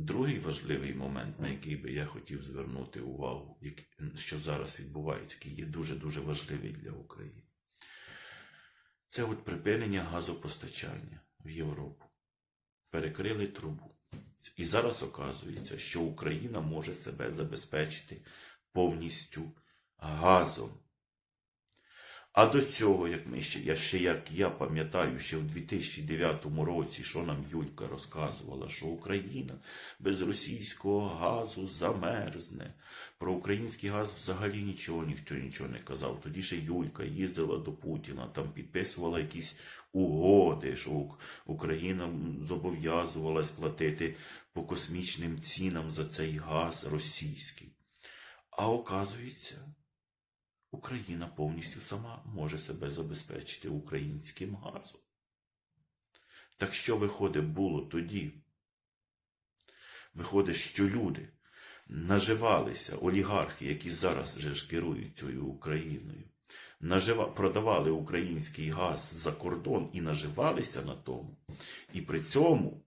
Другий важливий момент, на який би я хотів звернути увагу, що зараз відбувається, який є дуже-дуже важливий для України. Це от припинення газопостачання в Європу. Перекрили трубу. І зараз оказується, що Україна може себе забезпечити повністю газом. А до цього, як ми ще, я ще як я пам'ятаю, ще в 2009 році, що нам Юлька розказувала, що Україна без російського газу замерзне. Про український газ взагалі нічого ніхто нічого не казав. Тоді ще Юлька їздила до Путіна, там підписувала якісь угоди, що Україна зобов'язувалась платити по космічним цінам за цей газ російський. А оказується, Україна повністю сама може себе забезпечити українським газом. Так що виходить було тоді? Виходить, що люди наживалися, олігархи, які зараз вже ж керують цією Україною, нажива, продавали український газ за кордон і наживалися на тому. І при цьому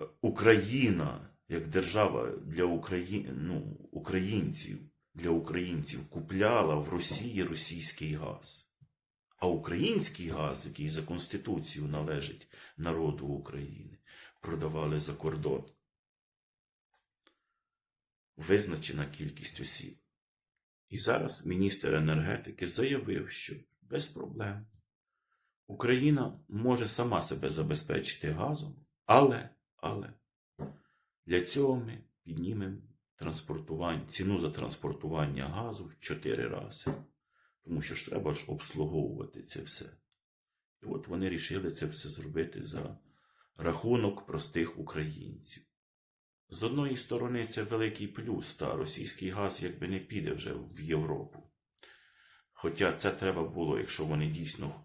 е, Україна, як держава для Украї... ну, українців, для українців купляла в Росії російський газ. А український газ, який за Конституцією належить народу України, продавали за кордон. Визначена кількість осіб. І зараз міністр енергетики заявив, що без проблем Україна може сама себе забезпечити газом, але, але для цього ми піднімемо транспортування, ціну за транспортування газу в 4 рази. Тому що ж треба ж обслуговувати це все. І от вони рішили це все зробити за рахунок простих українців. З одної сторони, це великий плюс, та російський газ якби не піде вже в Європу. Хоча це треба було, якщо вони дійсно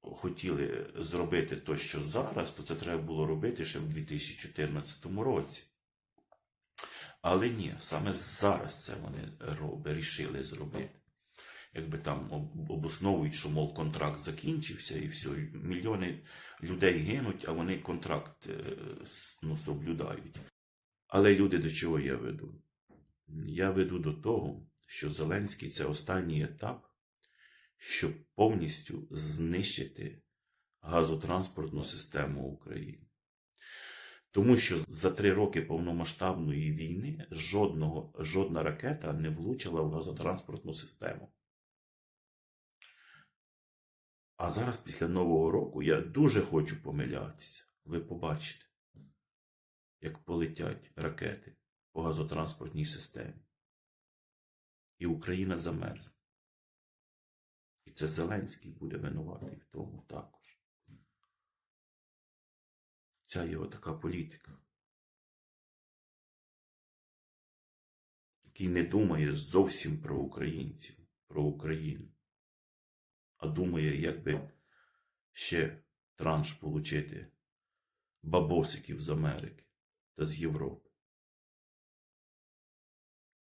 хотіли зробити то, що зараз, то це треба було робити ще в 2014 році. Але ні, саме зараз це вони роби, рішили зробити. Якби там обосновують, що мов контракт закінчився і все, мільйони людей гинуть, а вони контракт е, ну, соблюдають. Але люди до чого я веду? Я веду до того, що Зеленський це останній етап, щоб повністю знищити газотранспортну систему України. Тому що за три роки повномасштабної війни жодного, жодна ракета не влучила в газотранспортну систему. А зараз, після Нового року, я дуже хочу помилятися. Ви побачите, як полетять ракети по газотранспортній системі. І Україна замерзне. І це Зеленський буде винуватий в тому також. Ця його така політика. Який не думає зовсім про українців, про Україну, а думає, як би ще транш получити бабосиків з Америки та з Європи.